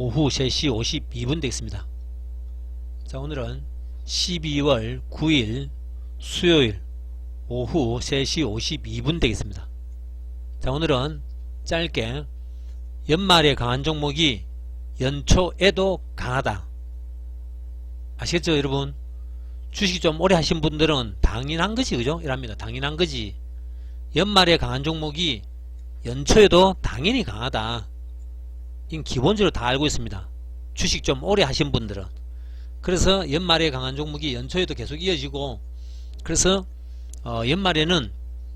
오후 3시 52분 되겠습니다. 자 오늘은 12월 9일 수요일 오후 3시 52분 되겠습니다. 자 오늘은 짧게 연말에 강한 종목이 연초에도 강하다. 아시겠죠 여러분? 주식 좀 오래 하신 분들은 당연한 거지 그죠? 이랍니다. 당연한 거지. 연말에 강한 종목이 연초에도 당연히 강하다. 이건 기본적으로 다 알고 있습니다. 주식 좀 오래 하신 분들은. 그래서 연말에 강한 종목이 연초에도 계속 이어지고 그래서 어, 연말에는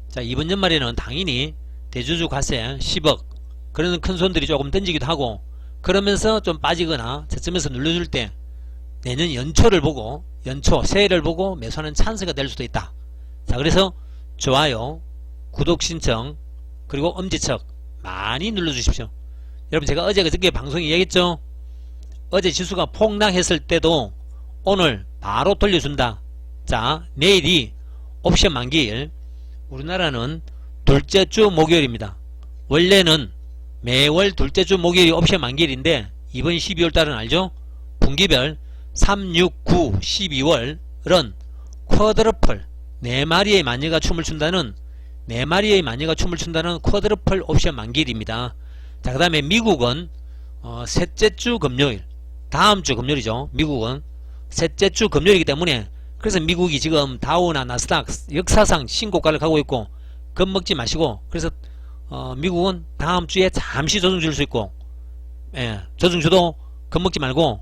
자 이번 연말에는 당연히 대주주 과세 10억 그런 큰 손들이 조금 던지기도 하고 그러면서 좀 빠지거나 저점에서 눌러줄 때 내년 연초를 보고 연초 새해를 보고 매수하는 찬스가 될 수도 있다. 자 그래서 좋아요 구독 신청 그리고 엄지척 많이 눌러주십시오. 여러분 제가 어제 그저께 방송에 얘기했죠. 어제 지수가 폭락했을 때도 오늘 바로 돌려준다. 자 내일이 옵션 만기일 우리나라는 둘째 주 목요일입니다. 원래는 매월 둘째 주 목요일이 옵션 만기일인데 이번 12월 달은 알죠? 분기별 3, 6, 9, 12월은 쿼드러플 4마리의 마녀가 춤을 춘다는 4마리의 마녀가 춤을 춘다는 쿼드러플 옵션 만기일입니다. 자, 그 다음에 미국은 어, 셋째 주 금요일 다음 주 금요일이죠. 미국은 셋째 주 금요일이기 때문에 그래서 미국이 지금 다우나 나스닥 역사상 신고가를 가고 있고 겁먹지 마시고 그래서 어, 미국은 다음 주에 잠시 조정 줄 수 있고 예, 조정 주도 겁먹지 말고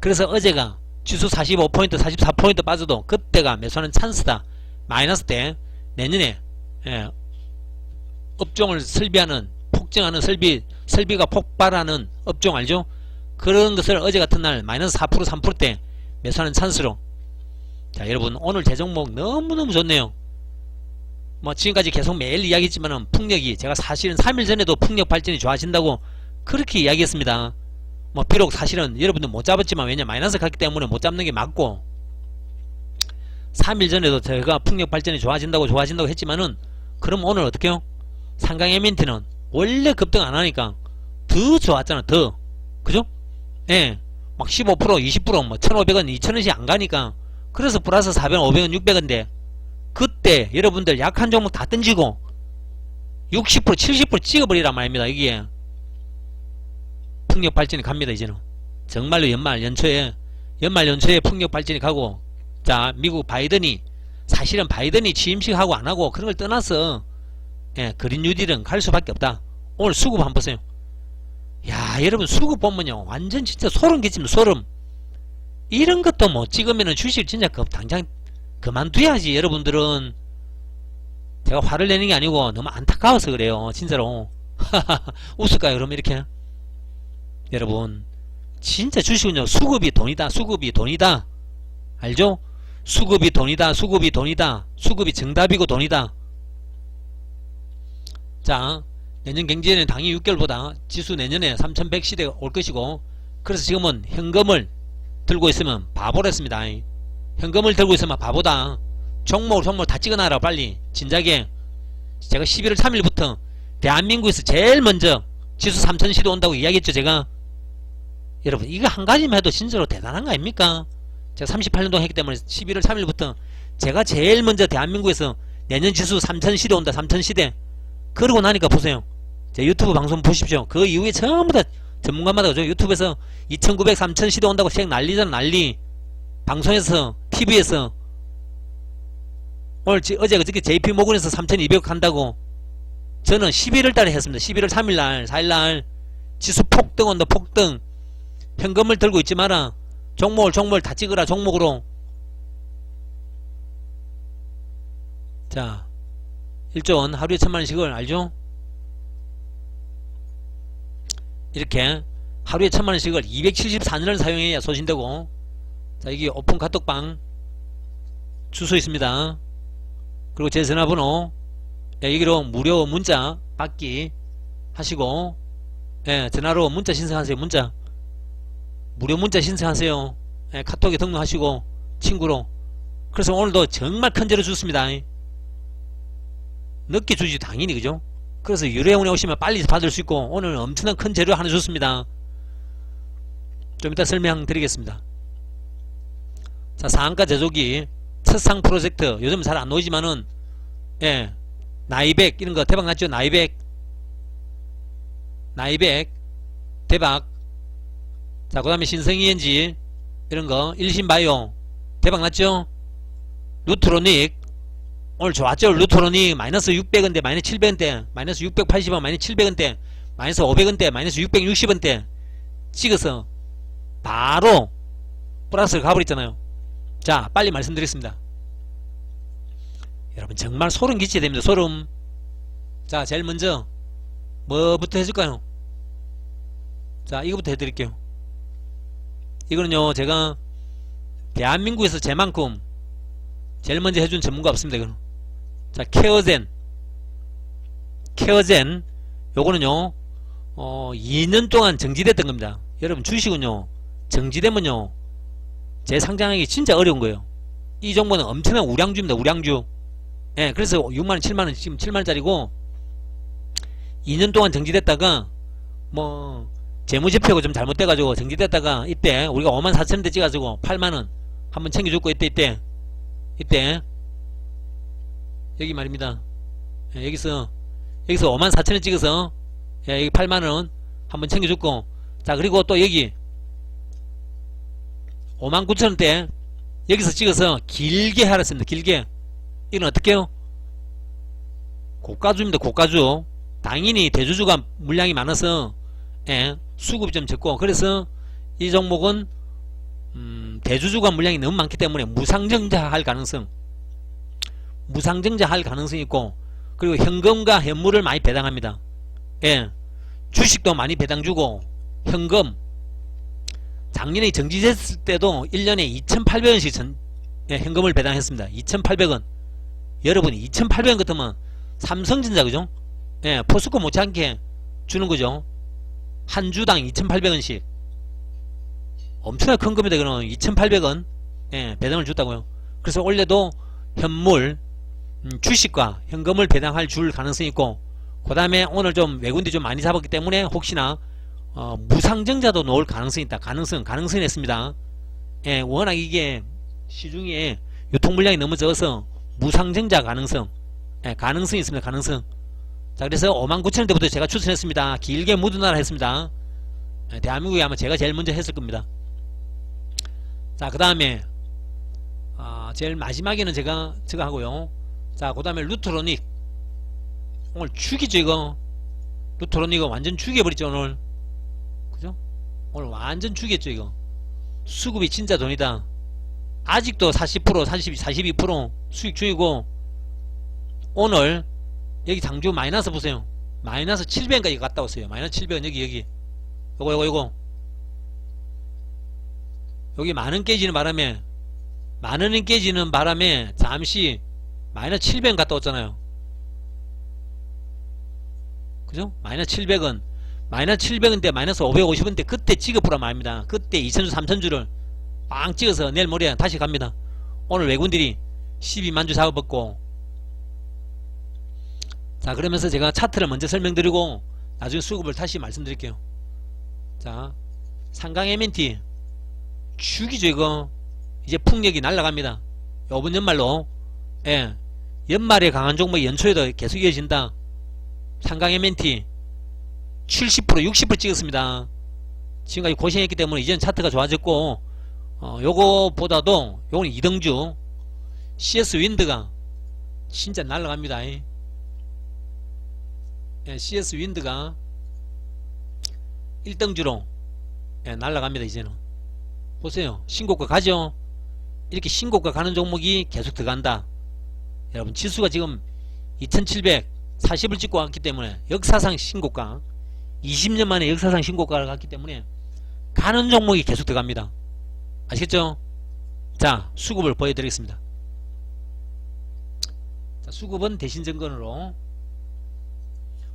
그래서 어제가 지수 45포인트 44포인트 빠져도 그때가 매수하는 찬스다 마이너스 때 내년에 예, 업종을 설비하는 폭증하는 설비 설비가 폭발하는 업종 알죠? 그런 것을 어제 같은 날 마이너스 4% 3%대 매수하는 찬스로 자 여러분 오늘 제 종목 너무너무 좋네요 뭐 지금까지 계속 매일 이야기했지만은 풍력이 제가 사실은 3일 전에도 풍력 발전이 좋아진다고 그렇게 이야기했습니다 뭐 비록 사실은 여러분들 못 잡았지만 왜냐 마이너스 갔기 때문에 못 잡는 게 맞고 3일 전에도 제가 풍력 발전이 좋아진다고 좋아진다고 했지만은 그럼 오늘 어떻게요? 상강 에멘트는 원래 급등 안 하니까 더 좋았잖아 더. 그죠? 예. 막 15% 20%뭐 1500원 2000원씩 안 가니까. 그래서 플러스 400원 500원 600원인데 그때 여러분들 약한 종목 다 던지고 60% 70% 찍어버리란 말입니다 이게. 풍력 발전이 갑니다 이제는. 정말로 연말 연초에 연말 연초에 풍력 발전이 가고 자 미국 바이든이 사실은 바이든이 취임식 하고 안하고 그런 걸 떠나서 예, 그린 뉴딜은 갈 수밖에 없다. 오늘 수급 한번 보세요 야 여러분 수급 보면요. 완전 진짜 소름 끼칩니다 소름. 이런 것도 못 찍으면은 주식 진짜 그 당장 그만둬야지 여러분들은. 제가 화를 내는 게 아니고 너무 안타까워서 그래요 진짜로. 웃을까요 그럼 이렇게? 여러분 진짜 주식은요 수급이 돈이다 수급이 돈이다. 알죠? 수급이 돈이다 수급이 돈이다. 수급이 정답이고 돈이다. 자 내년 경제는 당연히 6개월보다 지수 내년에 3100시대가 올 것이고 그래서 지금은 현금을 들고 있으면 바보랬습니다. 현금을 들고 있으면 바보다. 종목을 종목을 다 찍어놔라 빨리. 진작에. 제가 11월 3일부터 대한민국에서 제일 먼저 지수 3000시대 온다고 이야기했죠 제가. 여러분 이거 한 가지만 해도 진짜로 대단한 거 아닙니까? 제가 38년 동안 했기 때문에 11월 3일부터 제가 제일 먼저 대한민국에서 내년 지수 3000시대 온다 3000시대 그러고 나니까 보세요. 제 유튜브 방송 보십시오. 그 이후에 전부 다 전문가마다 그죠? 유튜브에서 2900 3000시대 온다고 책 난리잖아 난리. 방송에서 TV에서. 오늘 지, 어제 그저께 JP모건에서 3200 간다고. 저는 11월 달에 했습니다. 11월 3일 날 4일 날. 지수 폭등 온다 폭등. 현금을 들고 있지 마라. 종목을 종목을 다 찍으라 종목으로. 자 1조원 하루에 천만원씩을 알죠? 이렇게 하루에 천만원씩을 274년을 사용해야 소진되고 자 여기 오픈 카톡방 주소 있습니다. 그리고 제 전화번호 예, 여기로 무료 문자 받기 하시고 예, 전화로 문자 신청하세요 문자. 무료 문자 신청하세요. 예, 카톡에 등록하시고 친구로. 그래서 오늘도 정말 큰 죄를 줬습니다 늦게 주지 당연히 그죠? 그래서 유료회원에 오시면 빨리 받을 수 있고 오늘 엄청난 큰 재료 하나 줬습니다. 좀 이따 설명드리겠습니다. 자, 상한가 제조기 첫상 프로젝트 요즘 잘 안 나오지만은 예, 나이백 이런 거 대박 났죠? 나이백. 나이백. 대박. 자, 그 다음에 신성이엔지 이런 거 일신바이오. 대박 났죠? 루트로닉 오늘 좋았죠? 루트로닉 마이너스 600원대 마이너스 700원대 마이너스 680원 마이너스 700원대 마이너스 500원대 마이너스 660원대 찍어서 바로 플러스를 가버렸잖아요. 자 빨리 말씀드리겠습니다. 여러분 정말 소름 끼쳐야 됩니다. 소름. 자 제일 먼저 뭐부터 해줄까요? 자 이거부터 해드릴게요. 이거는요 제가 대한민국에서 제만큼 제일 먼저 해준 전문가 없습니다 이거는 자 케어젠. 케어젠 요거는요 어 2년 동안 정지됐던 겁니다. 여러분 주식은요. 정지되면요 재상장하기 진짜 어려운 거예요. 이 정보는 엄청난 우량주입니다 우량주. 예 그래서 6만원 7만원 지금 7만원짜리고 2년 동안 정지됐다가 뭐 재무제표가 좀 잘못돼가지고 정지됐다가 이때 우리가 5만 4천원대 찍어가지고 8만원 한번 챙겨줬고 이때 이때 이때 여기 말입니다. 예, 여기서 여기서 5만 4천원 찍어서 예, 여기 8만원 한번 챙겨줬고 자 그리고 또 여기 5만 9천원대 여기서 찍어서 길게 하랬습니다. 길게. 이건 어떻게 해요? 고가주입니다 고가주. 당연히 대주주가 물량이 많아서 예, 수급이 좀 적고. 그래서 이 종목은 음, 대주주가 물량이 너무 많기 때문에 무상증자 할 가능성 무상증자 할 가능성이 있고 그리고 현금과 현물을 많이 배당합니다. 예, 주식도 많이 배당 주고 현금. 작년에 정지됐을 때도 1년에 2,800원씩 전, 예, 현금을 배당했습니다. 2,800원. 여러분이 2,800원 같으면 삼성전자 그죠? 예, 포스코 못지않게 주는 거죠. 한 주당 2,800원씩. 엄청나게 큰 겁니다. 그는 2,800원 예, 배당을 줬다고요. 그래서 원래도 현물 음, 주식과 현금을 배당할 줄 가능성이 있고 그 다음에 오늘 좀 외군들이 좀 많이 잡았기 때문에 혹시나 어, 무상증자도 놓을 가능성이 있다. 가능성 가능성이 있습니다. 예, 워낙 이게 시중에 유통 물량이 너무 적어서 무상증자 가능성 예, 가능성이 있습니다. 가능성 자 그래서 59,000원대부터 제가 추천했습니다. 길게 묻어나라 했습니다. 예, 대한민국에 아마 제가 제일 먼저 했을 겁니다. 자, 그 다음에, 아, 제일 마지막에는 제가, 제가 하고요. 자, 그 다음에 루트로닉. 오늘 죽이죠, 이거. 루트로닉은 완전 죽여버렸죠, 오늘. 그죠? 오늘 완전 죽였죠, 이거. 수급이 진짜 돈이다. 아직도 40%, 40, 42% 수익 중이고, 오늘, 여기 장주 마이너스 보세요. 마이너스 700원까지 갔다 왔어요. 마이너스 700원, 여기, 여기. 요거, 요거, 요거. 여기 만원 깨지는 바람에 만원이 깨지는 바람에 잠시 마이너스 700원 갔다 왔잖아요. 그죠? 마이너스 700원 마이너스 700원대 마이너스 550원대 그때 찍어보라 말입니다. 그때 2000주 3000주를 빵 찍어서 내일 모레 다시 갑니다. 오늘 외군들이 12만주 잡아먹고. 자 그러면서 제가 차트를 먼저 설명드리고 나중에 수급을 다시 말씀드릴게요. 자 상강 MNT 죽이죠 이거. 이제 풍력이 날라갑니다. 요번 연말로 예 연말에 강한 종목이 연초에도 계속 이어진다 상강 MNT 70% 60% 찍었습니다 지금까지 고생했기 때문에 이제는 차트가 좋아졌고 어, 요거보다도 요거는 2등주 CS 윈드가 진짜 날라갑니다 예, CS 윈드가 1등주로 예, 날라갑니다 이제는 보세요. 신고가 가죠? 이렇게 신고가 가는 종목이 계속 들어간다. 여러분 지수가 지금 2740을 찍고 왔기 때문에 역사상 신고가 20년 만에 역사상 신고가를 갔기 때문에 가는 종목이 계속 들어갑니다. 아시겠죠? 자 수급을 보여드리겠습니다. 자, 수급은 대신 증권으로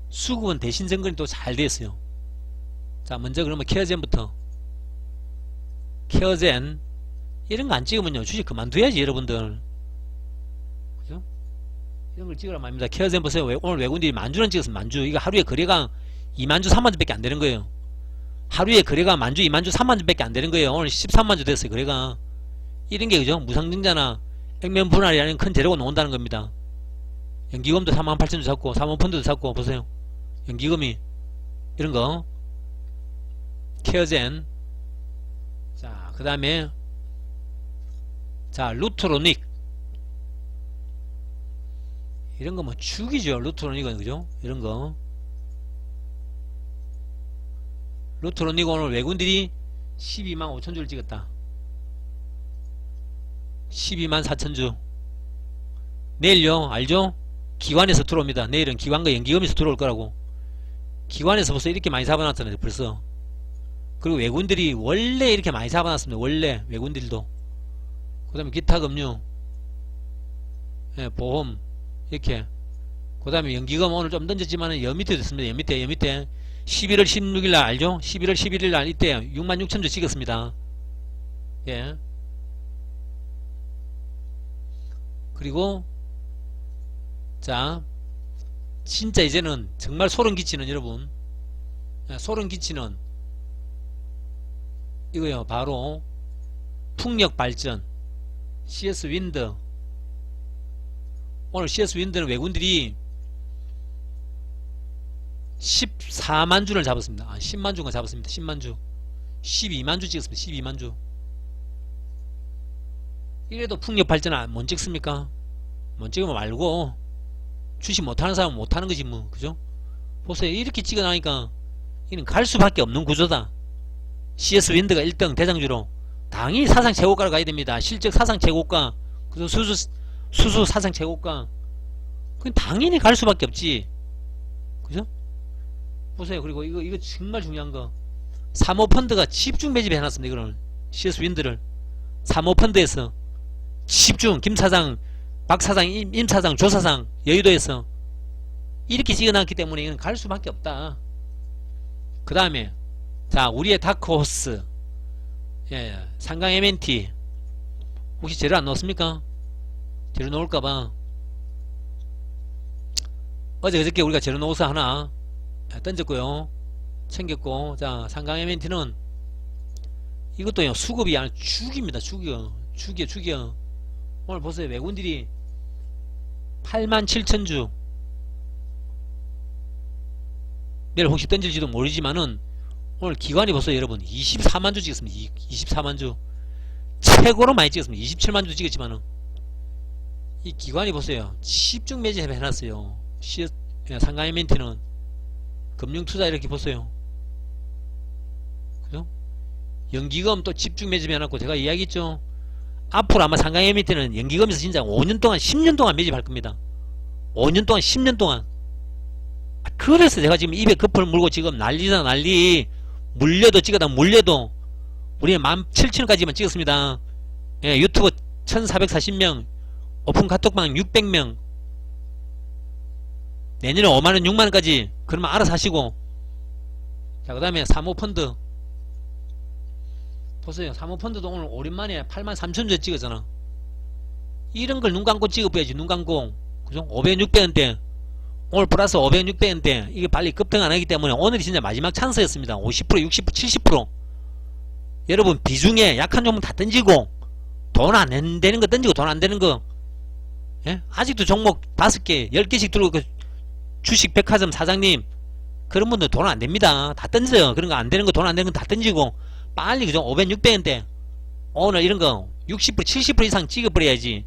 수급은 대신 증권이 또 잘 되었어요. 자 먼저 그러면 케어젠부터 케어젠 이런 거 안 찍으면요 주식 그만둬야지 여러분들? 이런 걸 찍으라 말입니다 케어젠 보세요 오늘 외국인들이 만주는 찍었으면 만주 이거 하루에 거래가 2만주 3만주 밖에 안 되는 거예요 하루에 거래가 만주, 2만주, 3만주 밖에 안 되는 거예요. 오늘 13만주 됐어요, 거래가. 이런 게 그죠? 무상증자나 액면 분할이라는 큰 재료가 나온다는 겁니다. 연기금도 4만 8천주 잡고, 사모펀드도 잡고, 보세요. 연기금이, 이런 거. 케어젠. 자, 그 다음에, 자, 루트로닉. 이런 거뭐 죽이죠. 루트로닉은, 그죠? 이런 거. 루트로닉 오늘 외군들이 12만 5천주를 찍었다. 12만 4천주. 내일요, 알죠? 기관에서 들어옵니다. 내일은 기관과 연기금에서 들어올 거라고. 기관에서 벌써 이렇게 많이 잡아놨잖아요, 벌써. 그리고 외군들이 원래 이렇게 많이 잡아놨습니다. 원래 외군들도. 그 다음에 기타 금융, 예, 보험, 이렇게. 그 다음에 연기금 오늘 좀 던졌지만은 여 밑에 됐습니다. 여 밑에, 여 밑에. 11월 16일 날 알죠? 11월 11일 날 이때 6만 6천주 찍었습니다. 예. 그리고 자 진짜 이제는 정말 소름 끼치는 여러분 예, 소름 끼치는 이거요 바로 풍력 발전 CS 윈드 오늘 CS 윈드는 외군들이 14만 주를 잡았습니다. 아, 10만 주가 잡았습니다. 10만 주. 12만 주 찍었습니다. 12만 주. 이래도 풍력 발전 안, 못 찍습니까? 못 찍으면 말고 주식 못하는 사람은 못하는 거지 뭐 그죠? 보세요 이렇게 찍어나니까 이는 갈 수밖에 없는 구조다 CS 윈드가 1등 대장주로 당연히 사상 최고가로 가야 됩니다 실적 사상 최고가 그죠? 수수 수수 사상 최고가 그건 당연히 갈 수밖에 없지. 그죠? 보세요. 그리고 이거 이거 정말 중요한 거. 사모펀드가 집중 매집해 놨습니다 이거는. CS 윈드를. 사모펀드에서 집중 김 사장 박 사장 임, 임 사장 조 사장 여의도에서 이렇게 찍어놨기 때문에 이건 갈 수밖에 없다. 그 다음에 자 우리의 다크호스. 예, 상강 MNT 혹시 재료 안 넣었습니까? 재료 넣을까봐. 어제 그저께 우리가 재료 넣어서 하나 던졌고요. 챙겼고 자 상강 MNT는 이것도 수급이 아니라 죽입니다 죽여 죽여 죽여 오늘 보세요 8만 7천주. 내일 혹시 던질지도 모르지만은 오늘 기관이 벌써 여러분 24만주 찍었습니다. 24만주. 최고로 많이 찍었습니다. 27만주 찍었지만은 이 기관이 보세요. 집중 매집 해 놨어요. CS, 상가의 멘트는 금융투자 이렇게 보세요. 그죠? 연기금 또 집중 매집 해 놨고 제가 이야기했죠? 앞으로 아마 상강의 밑에는 연기금에서 진짜 5년 동안 10년 동안 매집할 겁니다. 5년 동안 10년 동안. 아, 그래서 제가 지금 입에 급을 물고 지금 난리다 난리. 물려도 찍어다 물려도 우리 17,000원까지만 찍었습니다. 예, 유튜브 1440명 오픈 카톡방 600명. 내년에 5만원 6만원까지 그러면 알아서 하시고. 자그 다음에 사모펀드. 보세요. 사모펀드도 오늘 오랜만에 8만 3천주에 찍었잖아. 이런 걸 눈 감고 찍어봐야지 눈 감고. 그죠? 500, 600원대. 오늘 플러스 500, 600원대. 이게 빨리 급등 안 하기 때문에 오늘이 진짜 마지막 찬스였습니다. 50%, 60%, 70% 여러분 비중에 약한 종목 다 던지고 돈 안 되는 거 던지고 돈 안 되는 거 예? 아직도 종목 5개 10개씩 들고 그 주식 백화점 사장님 그런 분들 돈 안 됩니다. 다 던져요. 그런 거 안 되는 거 돈 안 되는 거 다 던지고. 빨리 그죠 500, 600원대. 오늘 이런 거 60% 70% 이상 찍어버려야지.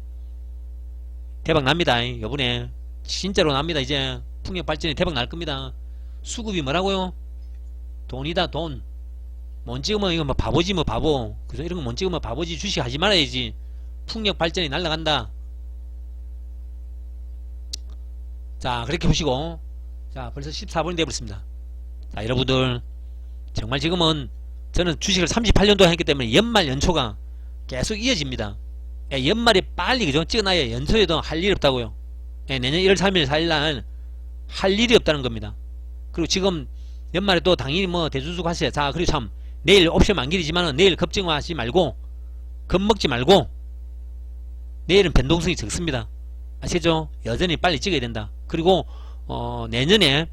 대박 납니다. 요번에. 진짜로 납니다 이제. 풍력 발전이 대박 날 겁니다. 수급이 뭐라고요? 돈이다 돈못 찍으면 이거 뭐 바보지 뭐 바보. 그죠 이런 거못 찍으면 바보지 주식 하지 말아야지. 풍력 발전이 날라간다 자 그렇게 보시고. 자 벌써 14분이 되어버렸습니다. 자 여러분들 정말 지금은 저는 주식을 38년도 했기 때문에 연말 연초가 계속 이어집니다. 예, 연말이 빨리 그죠? 찍어놔야 연초에도 할 일 없다고요. 예, 내년 1월 3일 4일날 할 일이 없다는 겁니다. 그리고 지금 연말에 또 당연히 뭐 대주주 하세요 자 그리고 참 내일 옵션 만길이지만은 내일 급증하지 말고 겁먹지 말고 내일은 변동성이 적습니다. 아시죠? 여전히 빨리 찍어야 된다 그리고 어, 내년에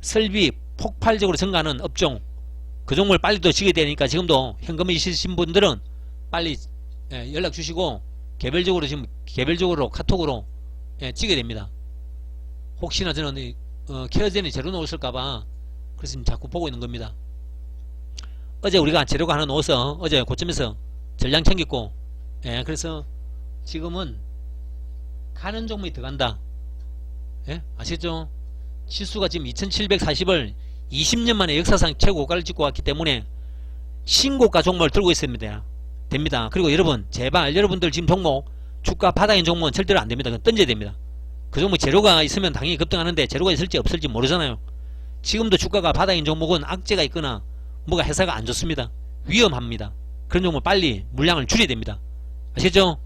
설비 폭발적으로 증가하는 업종 그 종목을 빨리 또 지게 되니까 지금도 현금이 있으신 분들은 빨리 예, 연락 주시고 개별적으로 지금 개별적으로 카톡으로 예, 지게 됩니다. 혹시나 저는 이, 어, 케어젠이 재료 놓을까봐 그래서 지금 자꾸 보고 있는 겁니다. 어제 우리가 재료가 하나 넣어서 어제 고점에서 전량 챙겼고 예, 그래서 지금은 가는 종목이 들어간다. 예? 아시죠? 지수가 지금 2740을 20년 만에 역사상 최고가를 찍고 왔기 때문에 신고가 종목을 들고 있습니다. 됩니다. 그리고 여러분 제발 여러분들 지금 종목 주가 바닥인 종목은 절대로 안 됩니다. 그건 던져야 됩니다. 그 종목 재료가 있으면 당연히 급등하는데 재료가 있을지 없을지 모르잖아요. 지금도 주가가 바닥인 종목은 악재가 있거나 뭐가 회사가 안 좋습니다. 위험합니다. 그런 종목 빨리 물량을 줄여야 됩니다. 아시죠?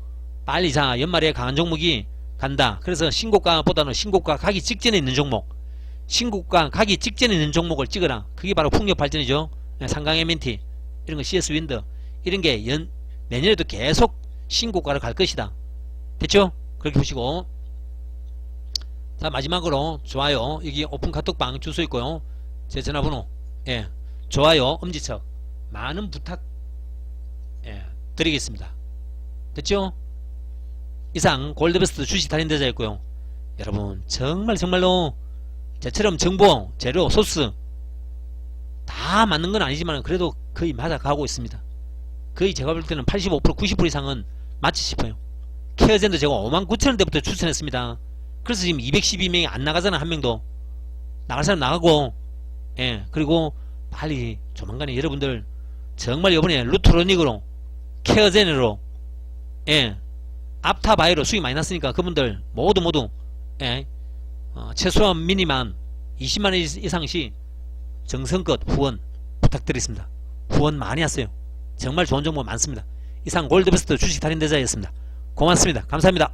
빨리 자 연말에 강한 종목이 간다. 그래서 신고가보다는 신고가 가기 직전에 있는 종목 신고가 가기 직전에 있는 종목을 찍어라. 그게 바로 풍력 발전이죠. 네, 상강 MNT 이런 거 CS 윈드 이런 게 연, 내년에도 계속 신고가를 갈 것이다. 됐죠? 그렇게 보시고 자 마지막으로 좋아요 여기 오픈 카톡방 주소 있고요 제 전화번호 예 좋아요 엄지척 많은 부탁 예 드리겠습니다 됐죠? 이상 골드베스트 주식 달인 대자였고요. 여러분 정말 정말로 저처럼 정보 재료 소스 다 맞는 건 아니지만 그래도 거의 맞아가고 있습니다. 거의 제가 볼 때는 85% 90% 이상은 맞지 싶어요. 케어젠도 제가 5만 9천 원대부터 추천했습니다. 그래서 지금 212명이 안 나가잖아 한 명도. 나갈 사람 나가고 예 그리고 빨리 조만간에 여러분들 정말 이번에 루트로닉으로 케어젠으로 예 앞타 바이로 수익 많이 났으니까 그분들 모두 모두 예 어, 최소한 미니만 20만원 이상 시 정성껏 후원 부탁드리겠습니다. 후원 많이 하세요. 정말 좋은 정보 많습니다. 이상 골드베스트 주식 달인대자였습니다. 고맙습니다. 감사합니다